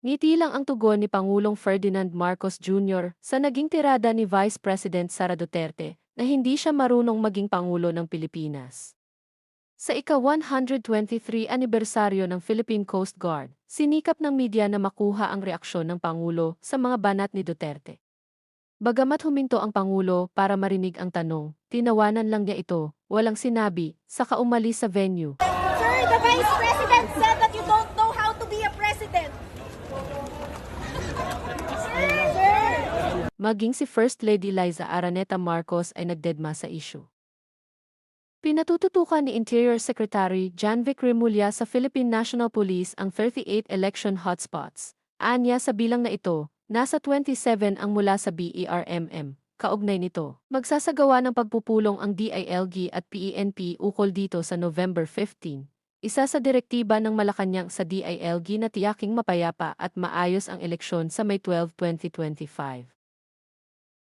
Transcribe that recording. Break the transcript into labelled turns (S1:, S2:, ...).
S1: Ngiti lang ang tugon ni Pangulong Ferdinand Marcos Jr. sa naging tirada ni Vice President Sara Duterte na hindi siya marunong maging Pangulo ng Pilipinas. Sa ika-123 anibersaryo ng Philippine Coast Guard, sinikap ng media na makuha ang reaksyon ng Pangulo sa mga banat ni Duterte. Bagamat huminto ang Pangulo para marinig ang tanong, tinawanan lang niya ito, walang sinabi, saka umalis sa venue.
S2: Sir, the Vice President said that you don't know
S1: Maging si First Lady Liza Araneta Marcos ay nagdedma sa issue. Pinatututukan ni Interior Secretary Janvic Remulla sa Philippine National Police ang 38 election hotspots. Anya sa bilang na ito, nasa 27 ang mula sa BERMM. Kaugnay nito, magsasagawa ng pagpupulong ang DILG at PENP ukol dito sa November 15. Isa sa direktiba ng Malacanang sa DILG na tiyaking mapayapa at maayos ang eleksyon sa May 12, 2025.